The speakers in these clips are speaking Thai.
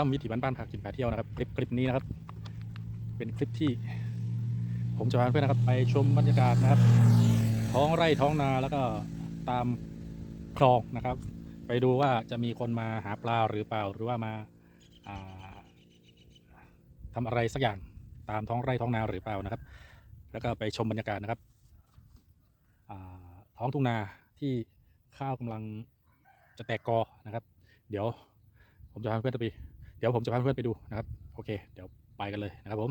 ตั้มวิถีบ้านบ้านพากินพาเที่ยวนะครับคลิปคลิปนี้นะครับ เป็นคลิปที่ ผมจะพาเพื่อนนะครับ ไปชมบรรยากาศนะครับ ท้องไร่ท้องนาแล้วก็ตามคลองนะครับ ไปดูว่าจะมีคนมาหาปลาหรือเปล่าหรือว่ามาาทำอะไรสักอย่างตามท้องไร่ท้องนาหรือเปล่านะครับ แล้วก็ไปชมบรรยากาศนะครับท้องทุ่งนาที่ข้าวกำลังจะแตกกอนะครับ เดี๋ยวผมจะพาเพื่อนไป เดี๋ยวผมจะพาเพื่อนไปดูนะครับ โอเค เดี๋ยวไปกันเลยนะครับผม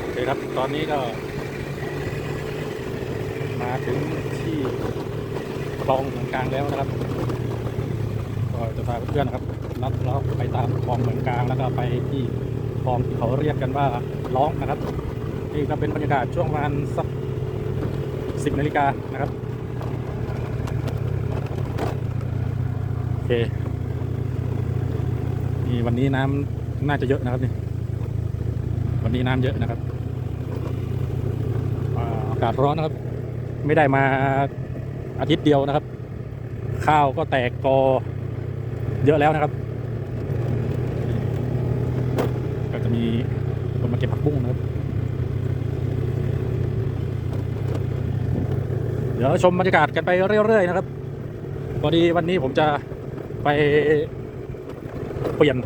โอเคครับ ตอนนี้ก็ มาถึงที่คลองเหมืองกลางแล้วนะครับ ก็จะพาเพื่อนนะครับลัดเลาะไปตามคลองเหมืองกลางแล้วก็ไปที่คลองที่เขาเรียกกันว่าร้องนะครับนี่ก็เป็นบรรยากาศช่วงประมาณสักสิบนาฬิกานะครับ โอ เคนี่วันนี้น้ำน่าจะเยอะนะครับนี่วันนี้น้ำเยอะนะครับอาอากาศร้อนนะครับ ไม่ได้มาอาทิตย์เดียวนะครับ ข้าวก็แตกกอเยอะแล้วนะครับ ก็จะมีคนมาเก็บผักบุ้งนะครับ เดี๋ยวชมบรรยากาศกันไปเรื่อยๆนะครับพอดีวันนี้ผมจะ ไปเปลี่ยน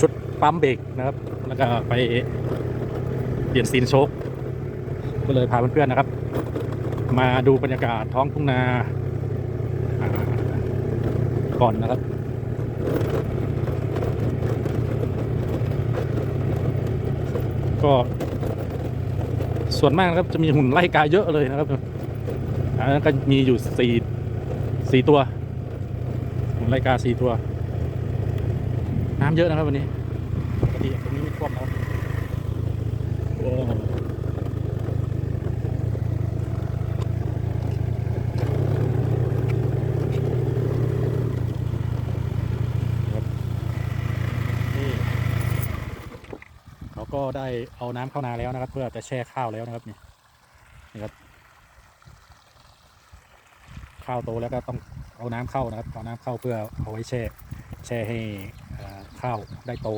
ชุดปั๊มเบรกนะครับ แล้วก็ไปเปลี่ยนซีนโชคก็เลยพาเพื่อนๆนะครับ มาดูบรรยากาศท้องทุ่งนาก่อนนะครับก็ส่วนมากนะครับจะมีหุ่นไล่กาเยอะเลยนะครับอันนั้นก็มีอยู่สี่สี่ตัว นไลกาสี่ตัว น้ำเยอะนะครับวันนี้ปกติตรงนี้ไม่ท่วมนะครับโอ้ครับนี่เราก็ได้เอาน้ำเข้านาแล้วนะครับ เพื่อจะแช่ข้าวแล้วนะครับนี่นี่ครับ ข้าวโตแล้วก็ต้องเอาน้ำเข้านะครับเอาน้ำเข้าเพื่อเอาไว้แช่แช่ให้ข้าวได้โต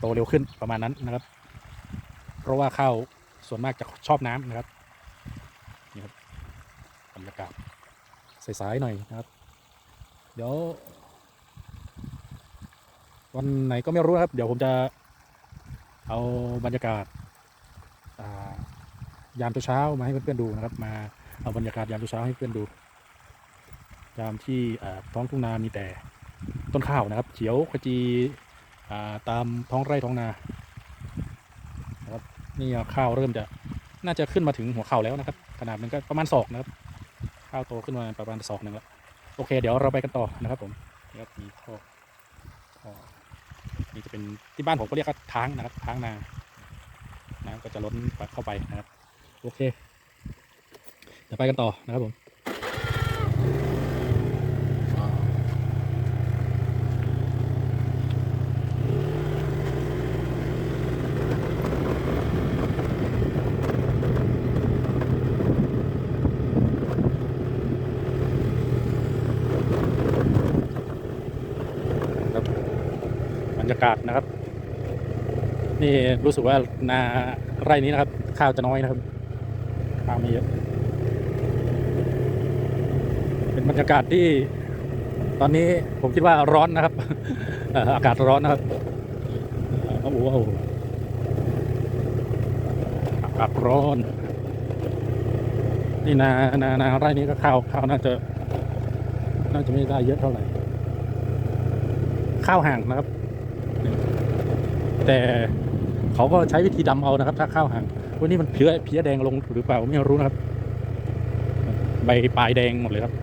โตเร็วขึ้นประมาณนั้นนะครับ เพราะว่าข้าวส่วนมากจะชอบน้ำนะครับนี่ครับบรรยากาศใสๆหน่อยนะครับ เดี๋ยว วันไหนก็ไม่รู้นะครับ เดี๋ยวผมจะเอาบรรยากาศยามเช้ามาให้เพื่อนๆดูนะครับมา เอาบรรยากาศยามเช้าให้เพื่อนดูยามที่ท้องทุ่งนามีแต่ต้นข้าวนะครับ เขียวขจีตามท้องไร่ท้องนานะครับนี่ข้าวเริ่มจะน่าจะขึ้นมาถึงหัวเข่าแล้วนะครับ ขนาดมันก็ประมาณศอกนะครับ ข้าวโตขึ้นมาประมาณศอกหนึ่งแล้วโอเค เดี๋ยวเราไปกันต่อนะครับผมนี่ครับมีท่อท่อนี่จะเป็นที่บ้านผมก็เรียกว่าทางนะครับทางนาน้ำก็จะล้นเข้าไปนะครับ โอเค ดี๋ยวไปกันต่อนะครับผมครับบรรยากาศนะครับ นี่รู้สึกว่านาไร่นี้นะครับ ข้าวจะน้อยนะครับข้าวไม่เยอะ เป็น บรรยากาศที่ตอนนี้ผมคิดว่าร้อนนะครับ อากาศร้อนนะครับโอ้โหอากาศร้อน นี่นานานาไร่นี้ก็ข้าวข้าวน่าจะ น่าจะไม่ได้เยอะเท่าไหร่ ข้าวห่างนะครับ แต่เขาก็ใช้วิธีดำเอานะครับ ถ้าข้าวห่างวันนี้มันเพี้ยเพี้ยแดงลงหรือเปล่าไม่รู้นะครับ ใบปลายแดงหมดเลยครับ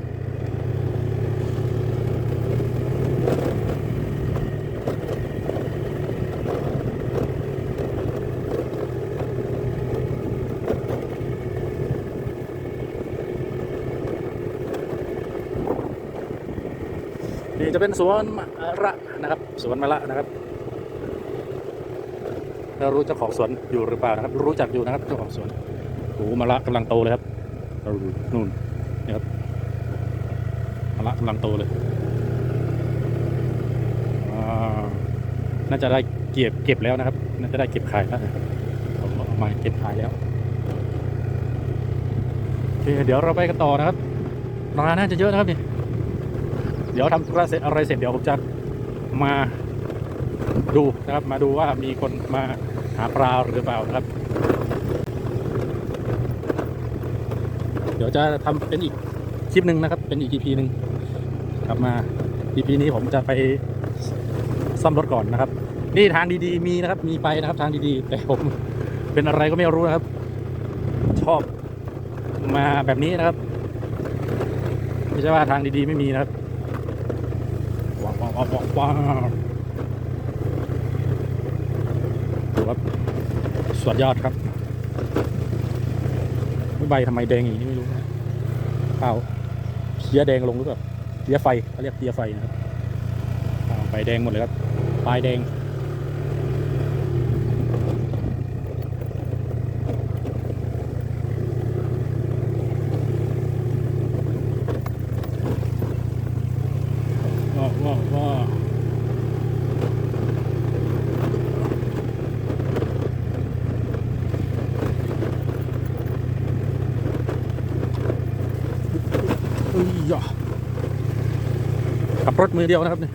นี่จะเป็นสวนมะระนะครับ สวนมะระนะครับเรารู้เจ้าของสวนอยู่หรือเปล่านะครับ รู้จักอยู่นะครับเจ้าของสวนโอ้โหมะระกำลังโตเลยครับเราดูนู่นนี่ครับมะละกำลังโตเลยน่าจะได้เก็บเก็บแล้วนะครับ น่าจะได้เก็บขายแล้วผมเอามาเก็บขายแล้วโอเคเดี๋ยวเราไปกันต่อนะครับงานน่าจะเยอะนะครับนี่ เดี๋ยวทำธุระเสร็จอะไรเสร็จเดี๋ยวผมจะมาดูนะครับ มาดูว่ามีคนมาหาปลาหรือเปล่านะครับ เดี๋ยวจะทำเป็นอีกคลิปหนึ่งนะครับ เป็นอีก EP หนึ่งกลับมา EP นี้ผมจะไปซ่อมรถก่อนนะครับ นี่ทางดีๆมีนะครับ มีไปนะครับทางดีๆ แต่ผมเป็นอะไรก็ไม่รู้นะครับ ชอบมาแบบนี้นะครับไม่ใช่ว่าทางดีๆไม่มีนะครับ ว้าวว้าวว้าวดูครับสวดยอดครับใบทำไมแดงอย่างนี้ไม่รู้นะเปล่าเพี้ยแดงลงหรือเปล่าเพี้ยไฟเขาเรียกเพี้ยไฟนะครับใบแดงหมดเลยครับปลายแดง ว้าวว้าวว้าวเอ้ยยะ มือเดียวนะครับนี่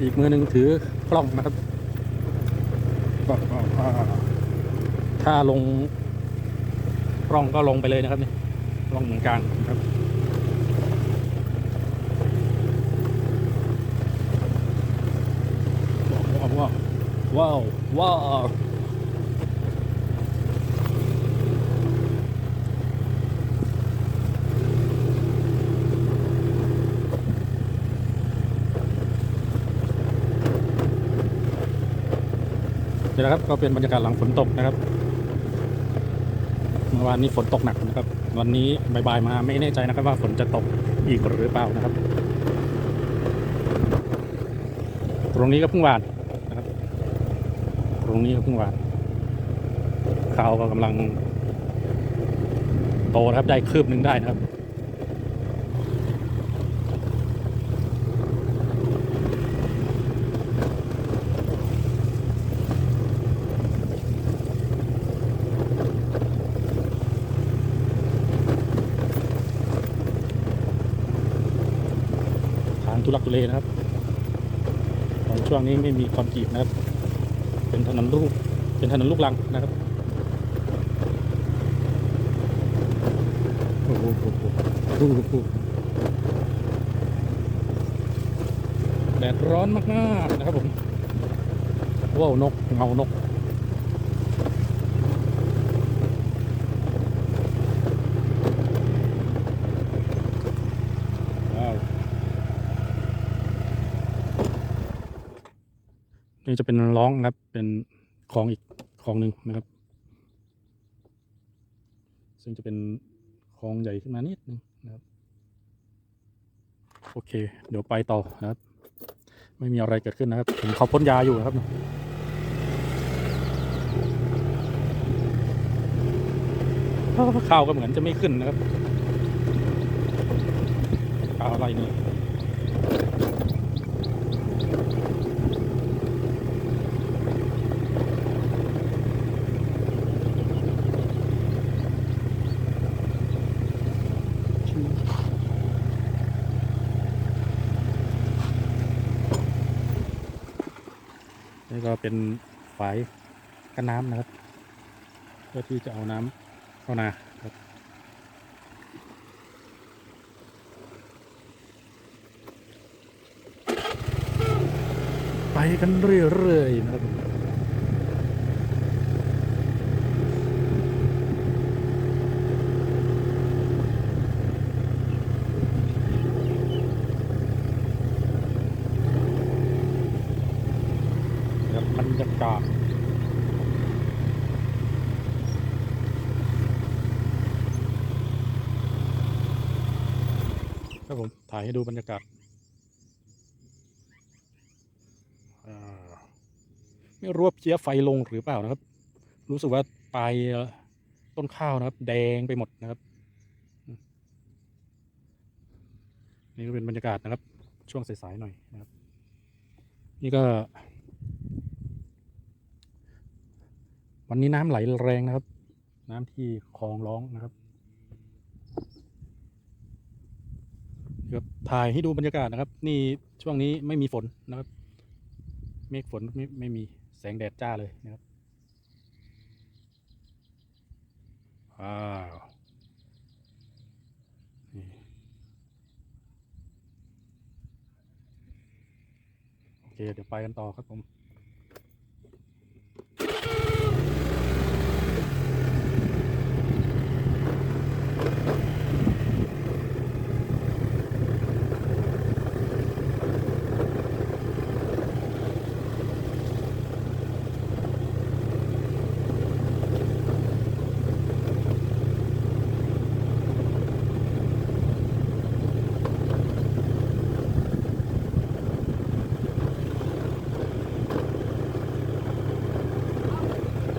อีกมือหนึ่งถือกล้องนะครับถ้าลงกล้องก็ลงไปเลยนะครับนี่กล้องเหมือนกันนะครับว้าวว้าวว้าวว้าว นี่นะครับก็เป็นบรรยากาศหลังฝนตกนะครับ เมื่อวานนี้ฝนตกหนักนะครับ วันนี้บ่ายๆมาไม่แน่ใจนะครับว่าฝนจะตกอีกหรือเปล่านะครับ ตรงนี้ก็เพิ่งหวานนะครับ ตรงนี้ก็เพิ่งหวานข้าวก็กำลังโตนะครับได้คืบหนึ่งได้นะครับ ลักทุเลนะครับตอนช่วงนี้ไม่มีคอนกรีตนะครับ เป็นถนนลูก เป็นถนนลูกลังนะครับโอ้โหโอ้โหโอ้โหโอ้โหแดดร้อนมากๆนะครับผมว้าวนกเงานก ว้าว นี่จะเป็นร้องนะครับ เป็นคลองอีกคลองหนึ่งนะครับ ซึ่งจะเป็นคลองใหญ่ขึ้นมานิดนึงนะครับ โอเค เดี๋ยวไปต่อนะครับ ไม่มีอะไรเกิดขึ้นนะครับผมเขาพ่นยาอยู่นะครับข้าวก็เหมือนจะไม่ขึ้นนะครับข้าวอะไรนี่นี่ก็ เป็นฝายกันน้ำนะครับ เพื่อที่จะเอาน้ำเข้านาครับไปกันเรื่อยๆนะครับครับบรรยากาศ ครับผมถ่ายให้ดูบรรยากาศาไม่รู้ว่าเพี้ยไฟลงหรือเปล่านะครับ รู้สึกว่าปลายต้นข้าวนะครับ แดงไปหมดนะครับ นี่ก็เป็นบรรยากาศนะครับ ช่วงสายๆหน่อยนะครับ นี่ก็ วันนี้น้ำไหลแรงนะครับ น้ำที่คลองร้องนะครับ ครับถ่ายให้ดูบรรยากาศนะครับ นี่ช่วงนี้ไม่มีฝนนะครับ เมฆฝนไม่ไม่มีแสงแดดจ้าเลยนะครับว้าวโอเค เดี๋ยวไปกันต่อครับผม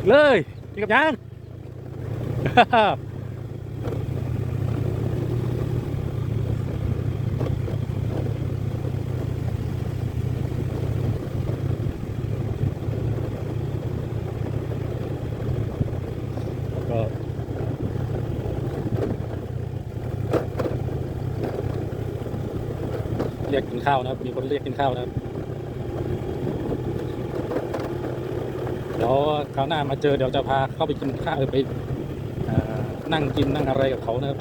เลยกินกับยังก็เรียกกินข้าวนะครับ มีคนเรียกกินข้าวนะครับ เดี๋ยวคราวหน้ามาเจอเดี๋ยวจะพาเข้าไปกินข้าวไปนั่งกินนั่งอะไรกับเขานะครับ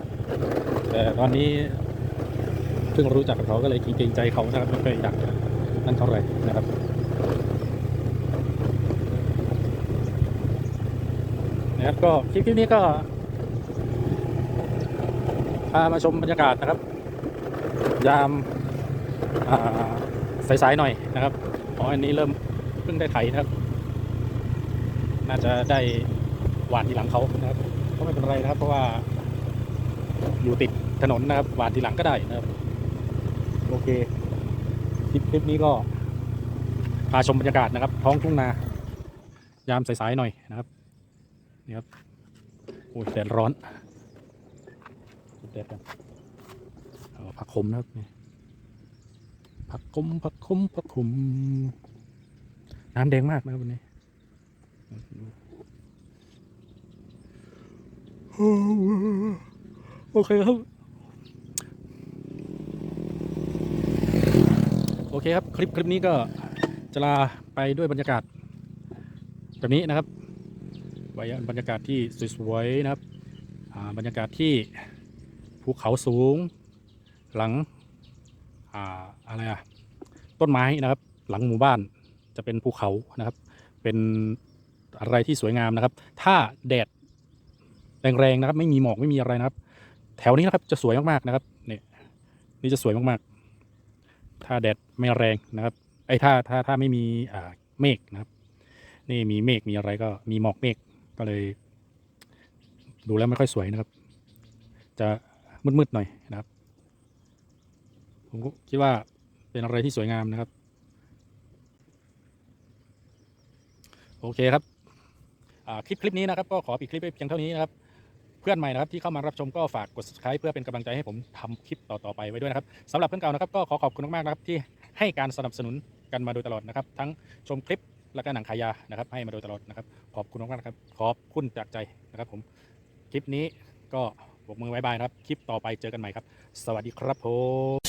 แต่ตอนนี้เพิ่งรู้จักกับเขาก็เลยเกรงใจเขานะครับไม่เคอยอยากจะนั่นเท่าไหร่นะครับนะครับก็คลิปนี้ก็พามาชมบรรยากาศนะครับ ยามสายๆหน่อยนะครับเพราะอันนี้เริ่มเพิ่งได้ไถนะครับ น่าจะได้หวานทีหลังเขานะครับก็ไม่เป็นไรนะครับ เพราะว่า อยู่ติดถนนนะครับ หวานทีหลังก็ได้นะครับ โอเคคลิปคลิปนี้ก็พาชมบรรยากาศนะครับ ท้องทุ่งนา ยามสายๆหน่อยนะครับนี่ครับโอ้ยแดดร้อนแดดกันเอผักขมนะครับนี่ผักขมผักขมผักขมน้ำแดงมากนะบวันนี้ โอเคครับ โอเคครับ คลิปคลิปนี้ก็จะลาไปด้วยบรรยากาศ แบบนี้นะครับบรรยากาศที่สวยๆนะครับบรรยากาศที่ภูเขาสูง หลังอ่าอะไรอะต้นไม้นะครับ หลังหมู่บ้านจะเป็นภูเขานะครับ เป็น อะไรที่สวยงามนะครับ ถ้าแดดแรงๆนะครับ ไม่มีหมอกไม่มีอะไรนะครับ แถวนี้นะครับจะสวยมากๆนะครับเนี่ยนี่จะสวยมากๆ ถ้าแดดไม่แรงนะครับ ไอ้ถ้าถ้าถ้าไม่มีอ่าเมฆนะครับ นี่มีเมฆมีอะไรก็มีหมอกเมฆก็เลย ดูแล้วไม่ค่อยสวยนะครับ จะมืดๆหน่อยนะครับ ผมก็คิดว่าเป็นอะไรที่สวยงามนะครับ โอเคครับ คลิปคลิปนี้นะครับก็ขอปิดคลิปไปเพียงเท่านี้นะครับเพื่อนใหม่นะครับที่เข้ามารับชมก็ฝากกด subscribe เพื่อเป็นกำลังใจให้ผมทำคลิปต่อๆไปไว้ด้วยนะครับสำหรับเพื่อนเก่านะครับก็ขอขอบคุณมากๆนะครับที่ให้การสนับสนุนกันมาโดยตลอดนะครับ ทั้งชมคลิปและก็หนังขายยานะครับ ให้มาโดยตลอดนะครับ ขอบคุณมากๆนะครับ ขอบคุณจากใจนะครับผมคลิปนี้ก็บกมือบายบายนะครับ คลิปต่อไปเจอกันใหม่ครับ สวัสดีครับผม